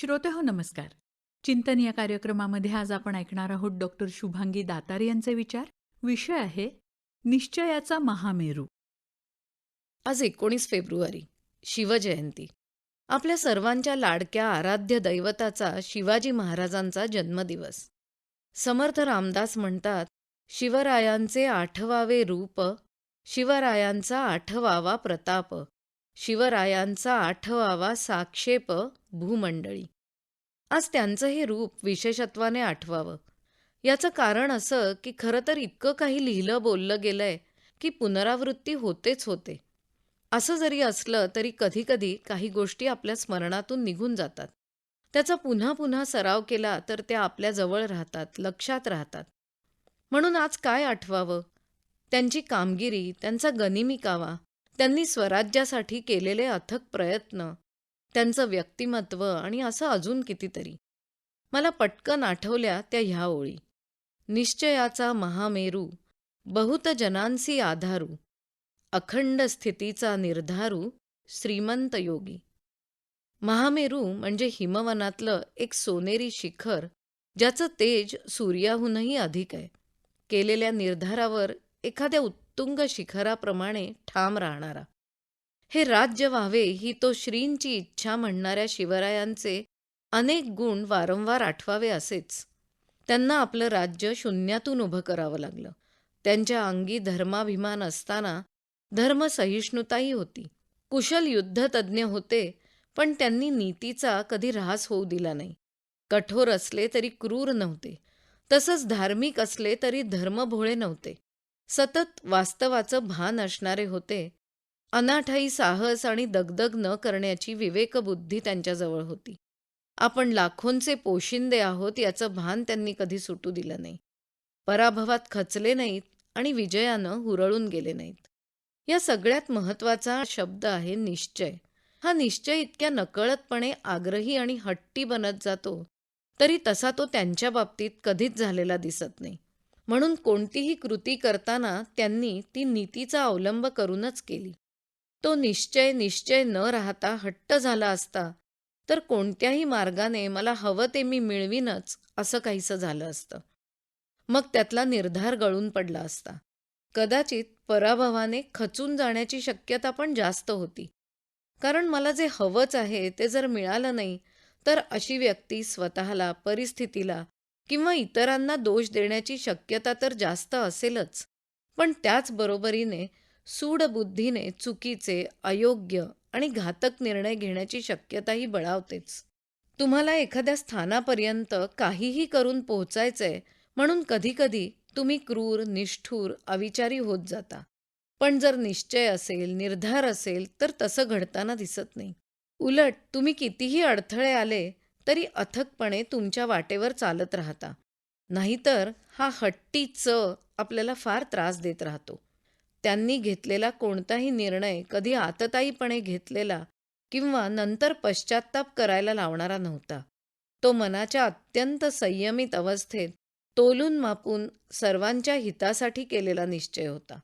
श्रोते हो नमस्कार. चिंतन या कार्यक्रमामध्ये आज आपण ऐकणार आहोत डॉक्टर शुभांगी दातार यांचे विचार. विषय आहे निश्चयाचा महामेरू. आज एकोणीस फेब्रुवारी शिवजयंती. आपल्या सर्वांच्या लाडक्या आराध्य दैवताचा शिवाजी महाराजांचा जन्मदिवस. समर्थ रामदास म्हणतात शिवरायांचे आठवावे रूप शिवरायांचा आठवावा प्रताप. शिवरायांचा आठवावा साक्षेप भूमंडळी. आज त्यांचं हे रूप विशेषत्वाने आठवावं. याचं कारण असं की खरं तर इतकं काही लिहिलं बोललं गेलंय की पुनरावृत्ती होतेच होते. असं जरी असलं तरी कधीकधी काही गोष्टी आपल्या स्मरणातून निघून जातात. त्याचा पुन्हा पुन्हा सराव केला तर त्या आपल्या जवळ राहतात लक्षात राहतात. म्हणून आज काय आठवावं? त्यांची कामगिरी त्यांचा गनिमी कावा त्यांनी स्वराज्यासाठी केलेले अथक प्रयत्न त्यांचं व्यक्तिमत्व आणि असं अजून कितीतरी. मला पटकन आठवल्या त्या ह्या ओळी. निश्चयाचा महामेरू बहुत जनांसी आधारू अखंड स्थितीचा निर्धारू श्रीमंत योगी. महामेरू म्हणजे हिमवनातलं एक सोनेरी शिखर ज्याचं तेज सूर्याहूनही अधिक आहे. केलेल्या निर्धारावर एखाद्या उत्तुंग शिखराप्रमाणे ठाम राहणारा. हे राज्य व्हावे ही तो श्रींची इच्छा म्हणणाऱ्या शिवरायांचे अनेक गुण वारंवार आठवावे असेच. त्यांना आपलं राज्य शून्यातून उभं करावं लागलं. त्यांच्या अंगी धर्माभिमान असताना धर्मसहिष्णुताही होती. कुशल युद्धतज्ज्ञ होते पण त्यांनी नीतीचा कधी ऱ्हास होऊ दिला नाही. कठोर असले तरी क्रूर नव्हते. तसंच धार्मिक असले तरी धर्मभोळे नव्हते. सतत वास्तवाचं भान असणारे होते. अनाठाई साहस आणि दगदग न करण्याची विवेकबुद्धी त्यांच्याजवळ होती. आपण लाखोंचे पोशिंदे आहोत याचं भान त्यांनी कधी सुटू दिलं नाही. पराभवात खचले नाहीत आणि विजयानं हुरळून गेले नाहीत. या सगळ्यात महत्त्वाचा शब्द आहे निश्चय. हा निश्चय इतक्या नकळतपणे आग्रही आणि हट्टी बनत जातो तरी तसा तो त्यांच्या बाबतीत कधीच झालेला दिसत नाही. म्हणून कोणतीही कृती करताना त्यांनी ती नीतीचा अवलंब करूनच केली. तो निश्चय निश्चय न राहता हट्ट झाला असता तर कोणत्याही मार्गाने मला हवं ते मी मिळवीनच असं काहीसं झालं असतं. मग त्यातला निर्धार गळून पडला असता. कदाचित पराभवाने खचून जाण्याची शक्यता पण जास्त होती. कारण मला जे हवंच आहे ते जर मिळालं नाही तर अशी व्यक्ती स्वतःला परिस्थितीला किंवा इतरांना दोष देण्याची शक्यता तर जास्त असेलच. पण त्याच बरोबरीने सूडबुद्धीने चुकीचे अयोग्य आणि घातक निर्णय घेण्याची शक्यताही बळावतेच. तुम्हाला एखाद्या स्थानापर्यंत काहीही करून पोहोचायचंय म्हणून कधीकधी तुम्ही क्रूर निष्ठूर अविचारी होत जाता. पण जर निश्चय असेल निर्धार असेल तर तसं घडताना दिसत नाही. उलट तुम्ही कितीही अडथळे आले तरी अथकपणे तुमच्या वाटेवर चालत राहता. नाहीतर हा हट्टी च आपल्याला फार त्रास देत राहतो. त्यांनी घेतलेला कोणताही निर्णय कधी आतताईपणे घेतलेला किंवा नंतर पश्चात्ताप करायला लावणारा नव्हता. तो मनाच्या अत्यंत संयमित अवस्थेत तोलून मापून सर्वांच्या हितासाठी केलेला निश्चय होता.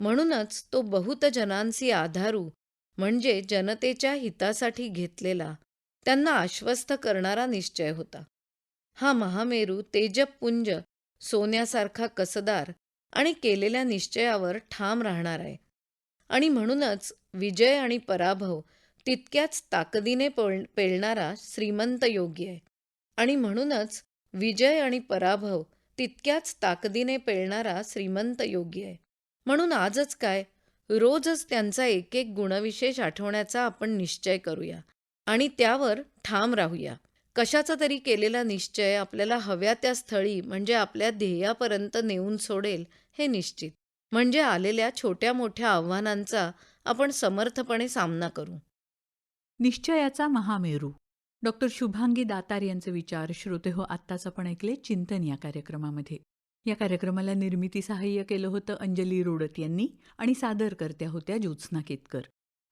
म्हणूनच तो बहुत जनांसी आधारू म्हणजे जनतेच्या हितासाठी घेतलेला त्यांना आश्वस्त करणारा निश्चय होता. हा महामेरू तेजपुंज सोन्यासारखा कसदार आणि केलेल्या निश्चयावर ठाम राहणार आहे. आणि म्हणूनच विजय आणि पराभव तितक्याच ताकदीने पेलणारा श्रीमंत योगी आहे. आणि म्हणूनच विजय आणि पराभव तितक्याच ताकदीने पेलणारा श्रीमंत योगी आहे. म्हणून आजच काय? रोजच त्यांचा एक एक गुणविशेष आठवण्याचा आपण निश्चय करूया. आणि त्यावर ठाम राहूया. कशाचा तरी केलेला निश्चय आपल्याला हव्या त्या स्थळी म्हणजे आपल्या ध्येयापर्यंत नेऊन सोडेल हे निश्चित. म्हणजे आलेल्या छोट्या मोठ्या आव्हानांचा आपण समर्थपणे सामना करू. निश्चयाचा महामेरू. डॉक्टर शुभांगी दातार यांचे विचार श्रोते हो आत्ताच आपण ऐकले चिंतन या कार्यक्रमामध्ये. या कार्यक्रमाला निर्मिती सहाय्य केलं होतं अंजली रोडत यांनी आणि सादर करत्या होत्या ज्योत्स्ना केतकर.